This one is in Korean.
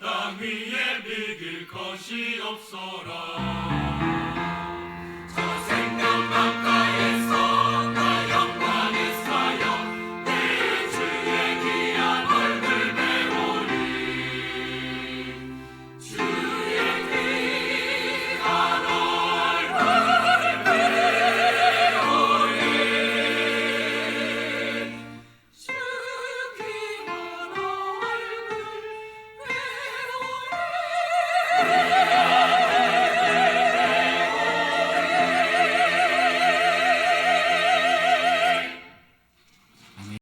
땅 위에 믿을 것이 없어라.